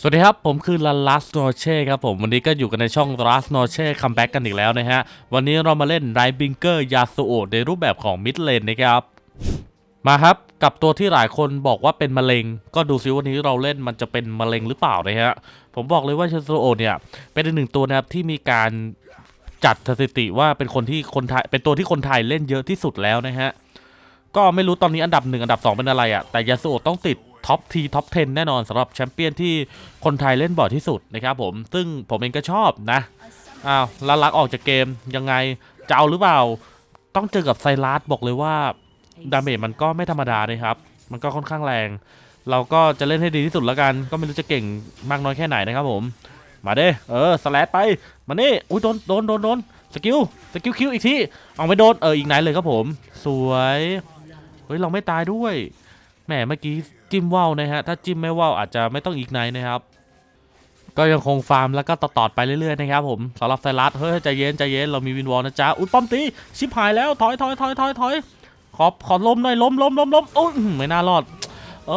สวัสดีครับ ผมคือลันลัสโนเช่ครับผม วันนี้ก็อยู่กันในช่องลัสโนเช่คัมแบ็กกันอีกแล้วนะฮะ วันนี้เรามาเล่นไรบิงเกอร์ยาสูโอในรูปแบบของมิดเลนนะครับ มาครับกับตัวที่หลายคนบอกว่าเป็นมะเร็ง ก็ดูซิวันนี้เราเล่นมันจะเป็นมะเร็งหรือเปล่านะฮะ ผมบอกเลยว่ายาสูโอเนี่ย เป็นอีกหนึ่งตัวนะครับที่มีการจัดสถิติว่าเป็นคนที่คนไทยเป็นตัวที่คนไทยเล่นเยอะที่สุดแล้วนะฮะก็ไม่รู้ตอนนี้อันดับหนึ่งอันดับสองเป็นอะไรอะแต่ยาสูโอต้องติด ท็อปทีท็อป10 แน่นอนสำหรับแชมเปี้ยนที่คนไทยเล่นบ่อยที่สุดนะครับผมซึ่งผมเองก็ชอบนะอ้าวลาลักออกจากเกมยังไงจะเอาหรือเปล่า ต้องเจอกับไซรัสบอกเลยว่าดาเมจมันก็ไม่ธรรมดานะครับ มันก็ค่อนข้างแรง เราก็จะเล่นให้ดีที่สุดแล้วกัน ก็ไม่รู้จะเก่งมากน้อยแค่ไหนนะครับผม มาเด้เออสแลดไป มานี่อุ้ยโดนโดนโดนโดนสกิลสกิลคิวอีกทีเอาไม่โดนเอออีกไหนเลยครับผม สวย เฮ้ยเราไม่ตายด้วยแหมเมื่อกี้ จิ้มว่าวนะฮะถ้าจิ้มไม่ว่าวอาจจะไม่ต้องอีกไหนนะครับ ก็ยังคงฟาร์มแล้วก็ต่อๆไปเรื่อยๆนะครับผมสำหรับไซรัสเฮ้ยใจเย็นใจเย็นเรามีวินวอลนะจ๊ะอุ้ยป้อมตีชิบหายแล้วถอยถอยถอยถอยถอยขอขอล้มหน่อยล้มล้มล้มล้มโอ้ยไม่น่ารอดเอ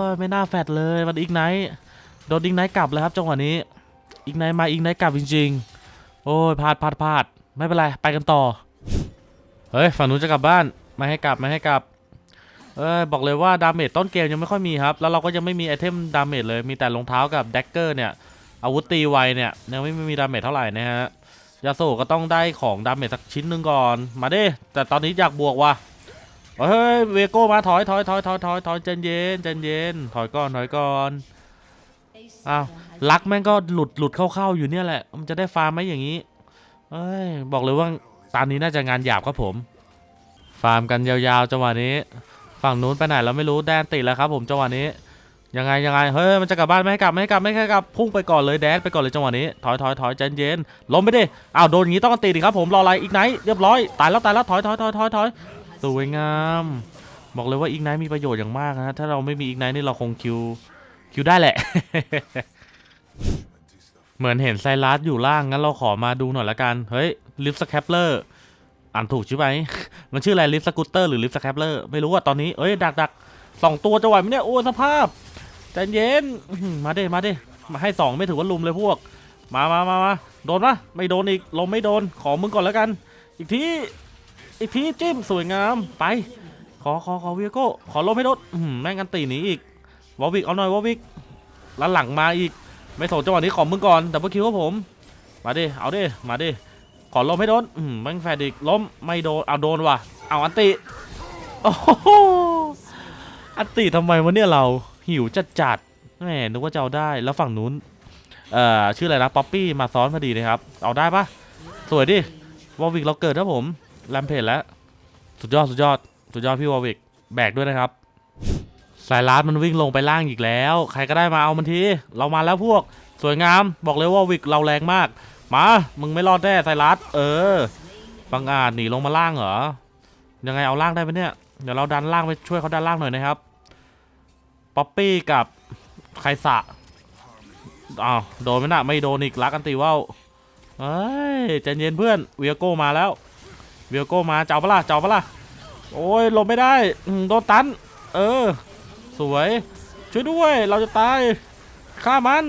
อไม่น่าแฟดเลยมันอีกไนโดนอีกไนท์กลับเลยครับจังหวะนี้อีกไนมาอีกไนกลับจริงๆ โอ้ยพลาดพลาดพลาดไม่เป็นไรไปกันต่อเฮ้ยฝั่งนู้นจะกลับบ้านไม่ให้กลับไม่ให้กลับ เอ้ยบอกเลยว่าดาเมจต้นเกมยังไม่ค่อยมีครับ แล้วเราก็ยังไม่มีไอเทมดาเมจเลย มีแต่รองเท้ากับแดกเกอร์เนี่ย อาวุธตีไวเนี่ยยังไม่มีดาเมจเท่าไหร่นะฮะ ยาโซก็ต้องได้ของดาเมจสักชิ้นหนึ่งก่อน มาดิ แต่ตอนนี้อยากบวกว่ะ เฮ้ย เวโก้มาถอยถอยถอยถอยถอยถอยใจเย็นใจนเย็น ถอยก่อนถอยก่อน อ้าวลักแม่งก็หลุดหลุดเข้าๆอยู่เนี่ยแหละ มันจะได้ฟาร์มไหมอย่างนี้ เอ้ย บอกเลยว่าตอนนี้น่าจะงานหยาบครับผม ฟาร์มกันยาวๆจังหวะนี้ ฝั่งนู้นไปไหนเราไม่รู้แดนติดแล้วครับ ผมจังหวะนี้ ยังไงยังไงเฮ้ยมันจะกลับบ้านไม่ให้กลับไม่ให้กลับไม่ให้กลับพุ่งไปก่อนเลยแดนไปก่อนเลยจังหวะนี้ถอยถอยถอยใจเย็นล้มไปดิอ้าวโดนอย่างนี้ต้องตีดิครับผมรออะไรอีกไนท์เรียบร้อยตายแล้วตายแล้วถอยถอยถอยถอยถอยสวยงามบอกเลยว่าอีกไนท์มีประโยชน์อย่างมากนะถ้าเราไม่มีอีกไนท์นี่เราคงคิวคิวได้แหละ เหมือนเห็นไซรัสอยู่ล่างงั้นเราขอมาดูหน่อยละกัน เฮ้ยลิฟต์สแคปเลอร์ อ่านถูกใช่ไหม มันชื่ออะไรลิฟต์สกูตเตอร์หรือลิฟต์สแคปเลอร์ไม่รู้อะตอนนี้ เอ้ย ดักดักสองตัวจะไหวไหมเนี่ย โอ้สภาพใจเย็น มาเด้มาเด้มาให้สองไม่ถือว่าลุมเลยพวก มามามามาโดนปะไม่โดนอีกลมไม่โดน ขอมึงก่อนแล้วกัน อีกที อีกทีจิ้มสวยงามไป ขอขอขอเวียโก้ ขอลมให้โดนแม่งกันตีหนีอีกวอวิกเอาหน่อยวอวิกแล้วหลังมาอีก ไม่สนจังหวะนี้ขอมึงก่อนแต่เมื่อคิวว่าผม มาดิเอาดิมาดิ ขอล้มให้โดนอืมแม่งแฟดอีกล้มไม่โดนเอาโดนว่ะเอาอันติโอ้โหอันติทำไมวะเนี่ยเราหิวจัดจัดแหมนึกว่าจะเอาได้แล้วฝั่งนู้นเอ่อชื่ออะไรนะป๊อปปี้มาซ้อนพอดีนะครับเอาได้ปะสวยดิวอลวิกเราเกิดนะผมแรมเพจแล้ว สุดยอดสุดยอดสุดยอดพี่วอลวิกแบกด้วยนะครับสายลาดมันวิ่งลงไปล่างอีกแล้ว ใครก็ได้มาเอามันที เรามาแล้วพวก สวยงาม บอกเลยว่าวิกเราแรงมาก มา มึงไม่รอดแน่สายลัดเออ บังอาจหนีลงมาล่างเหรอ ยังไงเอาล่างได้ไหมเนี่ย เดี๋ยวเราดันล่างไปช่วยเขาดันล่างหน่อยนะครับ ป๊อปปี้กับไคสะอ้าวโดนไหมน่ะไม่โดนอีกรักกันตีว่าวเฮ้ยใจเย็นเพื่อนเวียโก้มาแล้ว เวียโก้มาเจ้าปะล่ะเจ้าปะล่ะ โอ้ยหลบไม่ได้โดนตัน เออ สวย ช่วยด้วย เราจะตาย ฆ่ามัน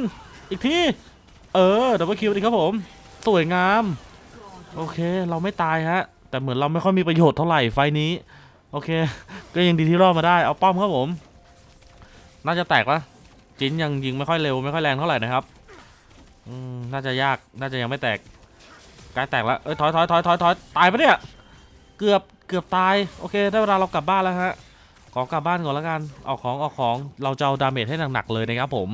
อีกที เออดับเบิลคิวดีครับผม สวยงาม โอเค เราไม่ตายฮะ แต่เหมือนเราไม่ค่อยมีประโยชน์เท่าไหร่ไฟนี้ โอเค ก็ยังดีที่รอดมาได้ เอาป้อมครับผม น่าจะแตกปะจินยังยิงไม่ค่อยเร็วไม่ค่อยแรงเท่าไหร่นะครับอืมน่าจะยาก น่าจะยังไม่แตกใกล้แตกแล้ว เอ้ยถอยถอยถอยถอยถอยตายปะเนี่ย เกือบ เกือบตาย โอเค ได้เวลาเรากลับบ้านแล้วฮะ ขอกลับบ้านก่อนแล้วกันเอาของเอาของ เราจะเอาดาเมจให้หนักๆเลยนะครับผม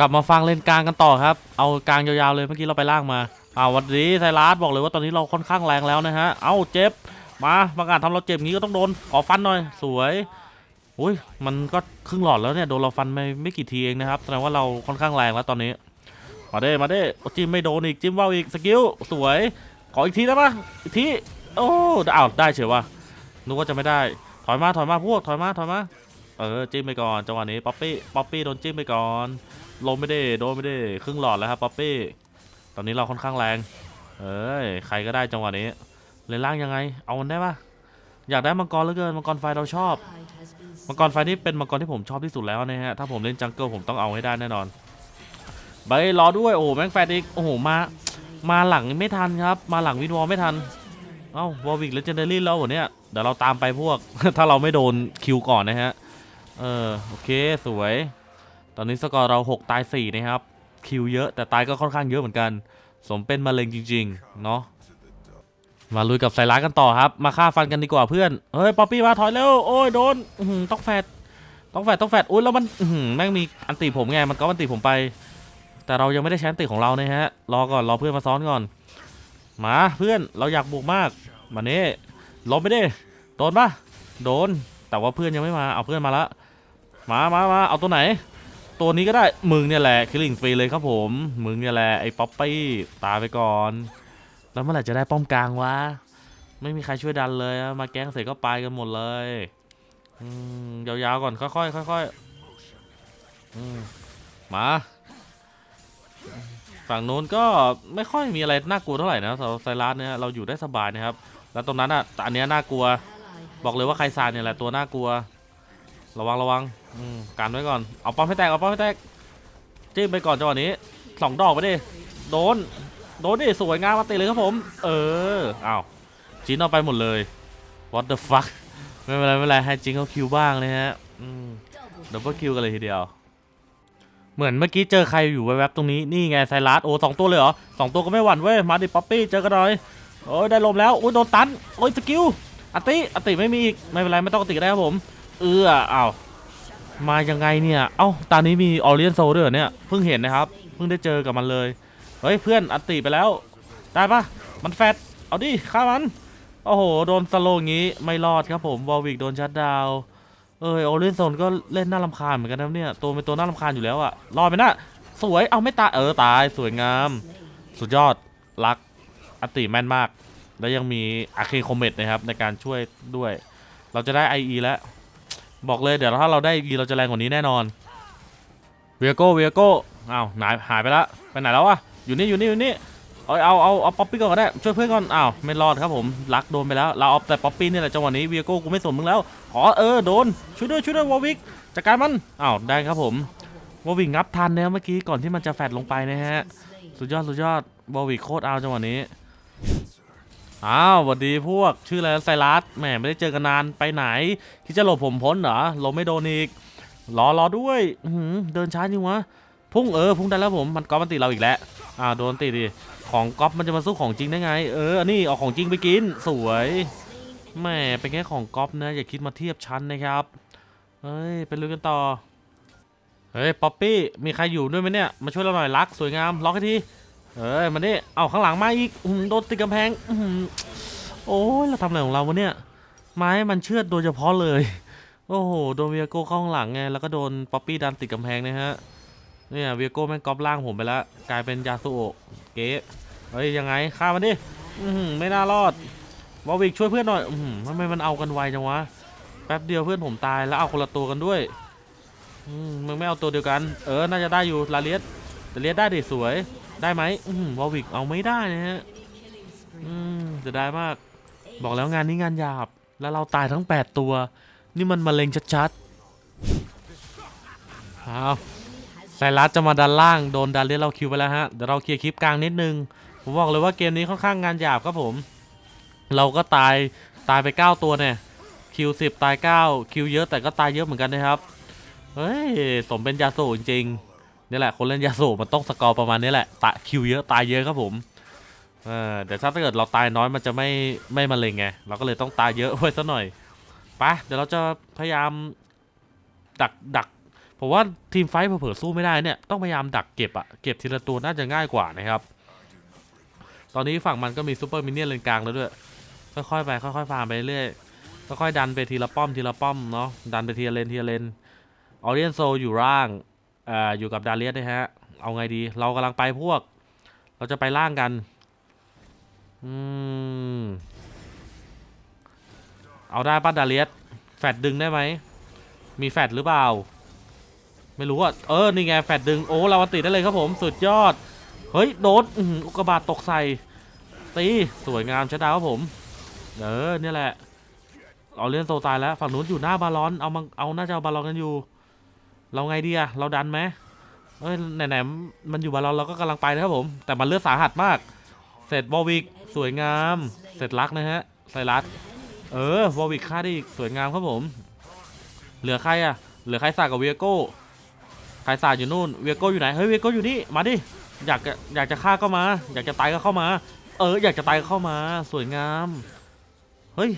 กลับมาฟังเลนกลางกันต่อครับ เอากลางยาวๆเลยเมื่อกี้เราไปล่างมาอ่าวันนี้ไทรัฐบอกเลยว่าตอนนี้เราค่อนข้างแรงแล้วนะฮะ เอาเจ็บ มาประกาศทำเราเจ็บงี้ก็ต้องโดนขอฟันหน่อย สวยอุ้ยมันก็ครึ่งหลอดแล้วเนี่ยโดนเราฟันไม่ไม่กี่ทีเองนะครับแสดงว่าเราค่อนข้างแรงแล้วตอนนี้ มาเด้มาเด้จิ้มไม่โดนอีกจิ้มว่าวอีกสกิลสวย ขออีกทีได้ปะอีกทีโอ้อ้าวได้เฉยว่ะนึกว่าจะไม่ได้ถอยมาถอยมาพวกถอยมาถอยมาเออจิ้มไปก่อนจังหวะนี้ป๊อปปี้ป๊อปปี้โดนจิ้มไปก่อน ลงไม่ได้โดนไม่ได้ครึ่งหลอดแล้วครับป๊อปปี้ ตอนนี้เราค่อนข้างแรง เอ้ยใครก็ได้จังหวะนี้เลนล่างยังไง เอามันได้ปะอยากได้มังกรเหลือเกินมังกรไฟเราชอบ มังกรไฟนี่เป็นมังกรที่ผมชอบที่สุดแล้วนะฮะ ถ้าผมเล่นจังเกิลผมต้องเอาให้ได้แน่นอนไปรอด้วย โอ้แม่งแฟดอีก โอ้โห มา มาหลังไม่ทันครับ มาหลังวินวอลไม่ทัน เอ้าวอลวิกเลเจนเดอรี่แล้วเหรอเนี่ยเดี๋ยวเราตามไปพวก ถ้าเราไม่โดนคิวก่อนนะฮะ เออ โอเค สวย อนนี้สกอร์เรา 6 ตาย 4 นะครับ คิวเยอะแต่ตายก็ค่อนข้างเยอะเหมือนกัน สมเป็นมะเร็งจริง ๆ เนาะมาลุยกับไซรัสกันต่อครับ มาฆ่าฟันกันดีกว่าเพื่อน เฮ้ย ป๊อปปี้มาถอยเร็ว โอ้ย โดนต้องแฟดต้องแฟดต้องแฟดอุ้ยแล้วมันแม่งมีอันติผมไง มันก็อันติผมไป แต่เรายังไม่ได้ใช้อันติของเรานะฮะ รอก่อน รอเพื่อนมาซ้อนก่อน มาเพื่อน เราอยากบุกมาก มาเนี่ล้มไปดิโดนปะโดน แต่ว่าเพื่อนยังไม่มา เอาเพื่อนมาละ มามามาเอาตัวไหน ตัวนี้ก็ได้มึงเนี่ยแหละคิลลิ่งฟรีเลยครับผม มึงเนี่ยแหละไอ้ป๊อปปี้ตายไปก่อน แล้วเมื่อไหร่จะได้ป้อมกลางวะไม่มีใครช่วยดันเลยมาแก๊งเสร็จก็ไปกันหมดเลยอืมยาวๆก่อนค่อยๆค่อยๆมาฝั่งนู้นก็ไม่ค่อยมีอะไรน่ากลัวเท่าไหร่นะสำหรับไซรัสเนี่ยเราอยู่ได้สบายนะครับ แล้วตรงนั้นอะแต่อันเนี้ยน่ากลัว บอกเลยว่าใครซานเนี่ยแหละตัวน่ากลัว ระวังระวังอืมกันไว้ก่อน เอาป้อมให้แตก เอาป้อมให้แตก จิ้มไปก่อนจังหวะนี้สองดอกไปดิ โดน โดนดิ สวยงามมาติเลยครับผม เอออ้าวจินเอาไปหมดเลย what the fuck ไม่เป็นไรไม่เป็นไรให้จินเขาคิวบ้างนะฮะ อืมดับเบิลคิวกันเลยทีเดียว เหมือนเมื่อกี้เจอใครอยู่แวบๆตรงนี้ นี่ไงไซรัสโอ้สองตัวเลยเหรอสองตัวก็ไม่หวั่นเว้ย มาดิป๊อปปี้ เจอกันหน่อย โอ้ยได้ลมแล้ว โอ้ยโดนตัน โอ้ยสกิลอติอติไม่มีอีก ไม่เป็นไรไม่ต้องอติก็ได้ครับผม เอออ้าวมายังไงเนี่ยเอ้าตอนนี้มีออเรียนโซด้วยเหรอเนี่ยเพิ่งเห็นนะครับเพิ่งได้เจอกับมันเลยเฮ้ยเพื่อนอัติไปแล้ว ได้ปะมันแฟดเอาดิฆ่ามันโอ้โหโดนสโลงงี้ไม่รอดครับผมวอลวิกโดนชัดดาวเออออเรียนโซนก็เล่นน่ารำคาญเหมือนกันนะเนี่ยตัวเป็นตัวน่ารำคาญอยู่แล้วอะรอดไปนะสวยเอาไม่ตายเออตายสวยงาม สุดยอดรักอติแม่นมาก แล้วยังมีอาเคคอมเมตนะครับในการช่วยด้วย เราจะได้ IE แล้ว บอกเลยเดี๋ยวถ้าเราได้ IE เราจะแรงกว่านี้แน่นอนเวียโก้เวียโก้อ้าวหายหายไปละไปไหนแล้ววะอยู่นี่อยู่นี่อยู่นี่เอาเอาเอาเอาป๊อปปี้ก่อนก็ได้ช่วยเพื่อนก่อนอ้าวไม่รอดครับผมลักโดนไปแล้วเราเอาแต่ป๊อปปี้นี่แหละจังหวะนี้เวียโก้กูไม่สนมึงแล้วอ๋อเออโดนช่วยด้วยช่วยด้วยวอลวิกจัดการมันอ้าวได้ครับผมวอลวิกงับทันนะเมื่อกี้ก่อนที่มันจะแฟดลงไปนะฮะสุดยอดสุดยอดวอลวิกโคตรเอาจังหวะนี้ อ้าวสวัสดีพวกชื่ออะไรไซรัสแหมไม่ได้เจอกันนานไปไหนคิดจะหลบผมพ้นเหรอหลบไม่โดนอีกรอรอด้วยอืเดินช้าจริงวะพุ่งเออพุ่งได้แล้วผมมันก๊อปมันติเราอีกแล้วอ้าวโดนติดิของก๊อปมันจะมาสู้ของจริงได้ไง เอออันนี้เอาของจริงไปกินสวยแหมเป็นแค่ของก๊อปนะอย่าคิดมาเทียบชั้นนะครับเฮ้ยไปลุยกันต่อเฮ้ยป๊อปปี้มีใครอยู่ด้วยไหมเนี่ยมาช่วยเราหน่อยรักสวยงามล็อกให้ที เอ้ยมาดิเอาข้างหลังมาอีกโดนติดกำแพงโอ้ยเราทำอะไรของเราวะเนี่ยไม้มันเชือดโดยเฉพาะเลย โอ้โหโดนเวียโก้ข้างหลังไงแล้วก็โดนป๊อปปี้ดันติดกำแพงนะฮะเนี่ยเวียโก้แม่งก๊อปล่างผมไปแล้วกลายเป็นยาสุโอะเก๊เฮ้ยยังไงฆ่ามันดิไม่น่ารอดวอวิกช่วยเพื่อนหน่อยทำไมมันเอากันไวจังวะแป๊บเดียวเพื่อนผมตายแล้วเอาคนละตัวกันด้วยมมึงไม่เอาตัวเดียวกัน เออน่าจะได้อยู่ลาเลียสแต่เลียสได้ดิสวย ได้ไหมวอลวิกเอาไม่ได้นะฮะจะได้มาก บอกแล้วงานนี้งานหยาบ แล้วเราตายทั้ง 8 ตัว นี่มันมะเร็งชัดๆเอาไซรัสจะมาดันล่าง โดนดันเลียสเราคิวไปแล้วฮะ เดี๋ยวเราเคลียร์คลิปกลางนิดนึง ผมบอกเลยว่าเกมนี้ค่อนข้างงานหยาบครับผม เราก็ตายตายไป 9 ตัวเนี่ย คิว 10 ตาย 9 คิวเยอะแต่ก็ตายเยอะเหมือนกันนะครับ เฮ้ย สมเป็นยาสูจริงๆ นี่แหละคนเล่นยาสูบมันต้องสกอร์ประมาณนี้แหละตะคิวเยอะตายเยอะครับผมเออแต่ถ้าเกิดเราตายน้อยมันจะไม่ไม่มาเลงไงเราก็เลยต้องตายเยอะไว้ซะหน่อยไปเดี๋ยวเราจะพยายามดักดักผมว่าทีมไฟท์เผื่อสู้ไม่ได้เนี่ยต้องพยายามดักเก็บอะเก็บทีละตัวน่าจะง่ายกว่านะครับ ตอนนี้ฝั่งมันก็มีซูเปอร์มินเนี่ยนเลนกลางแล้วด้วยค่อยๆไปค่อยๆฟาร์มไปเรื่อยค่อยๆดันไปทีละป้อมทีละป้อมเนาะดันไปทีละเลนทีละเลนออเรียนโซอยู่ล่าง อ่าอยู่กับดาเลียสนะฮะ เอาไงดี เรากำลังไปพวก เราจะไปล่างกัน อืม เอาได้ป้ะดาเลียสแฟดดึงได้ไหม มีแฟดหรือเปล่า ไม่รู้อะเออ นี่ไง แฟดดึง โอ้ เราติดได้เลยครับผม สุดยอด เฮ้ย โดนอุกกาบาตตกใส่ ตี สวยงามชะดาวครับผม เออ เนี่ยแหละ เอาเลื่อนโซตายแล้ว ฝั่งนู้นอยู่หน้าบาลอน เอามาเอา น่าจะเอาบาลอนกันอยู่ เราไงดีอะเราดันไหมเอ้ยไหนๆมันอยู่บาลอนเราก็กำลังไปนะครับผม แต่มันเลือดสาหัสมาก เสร็จบอลวิกสวยงาม เสร็จลักนะฮะไซรัสเออวอลวิกฆ่าได้อีกสวยงามครับผม เหลือใครอะเหลือใครสากับเวียโก้ใครสาอยู่นู่นเวียโก้อยู่ไหนเฮ้ยเวียโก้อยู่นี่มาดิอยากจะอยากจะฆ่าก็มา อยากจะตายก็เข้ามา เออ อยากจะตายก็เข้ามา สวยงามเฮ้ย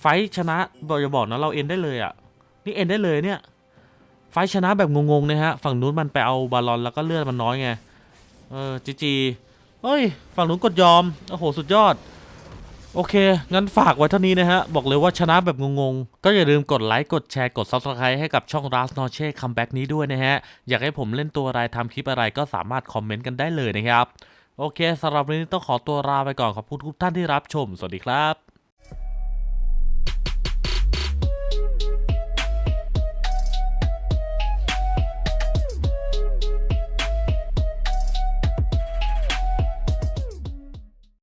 ไฟชนะบอกอย่าบอกนะเราเอ็นได้เลยอะนี่เอ็นได้เลยเนี่ย ไฟชนะแบบงงๆนะฮะ ฝั่งนู้นมันไปเอาบาลอนแล้วก็เลือดมันน้อยไง เออจีจีเฮ้ย ฝั่งนู้นกดยอม โอ้โห สุดยอด โอเค งั้นฝากไว้เท่านี้นะฮะ บอกเลยว่าชนะแบบงงๆ ก็อย่าลืมกดไลค์ กดแชร์ กด Subscribe ให้กับช่อง r a s n o c h e Comeback นี้ด้วยนะฮะ อยากให้ผมเล่นตัวอะไรทำคลิปอะไรก็สามารถคอมเมนต์กันได้เลยนะครับ โอเคสำหรับวันนี้ต้องขอตัวลาไปก่อนขอบคุณทุกท่านที่รับชม สวัสดีครับ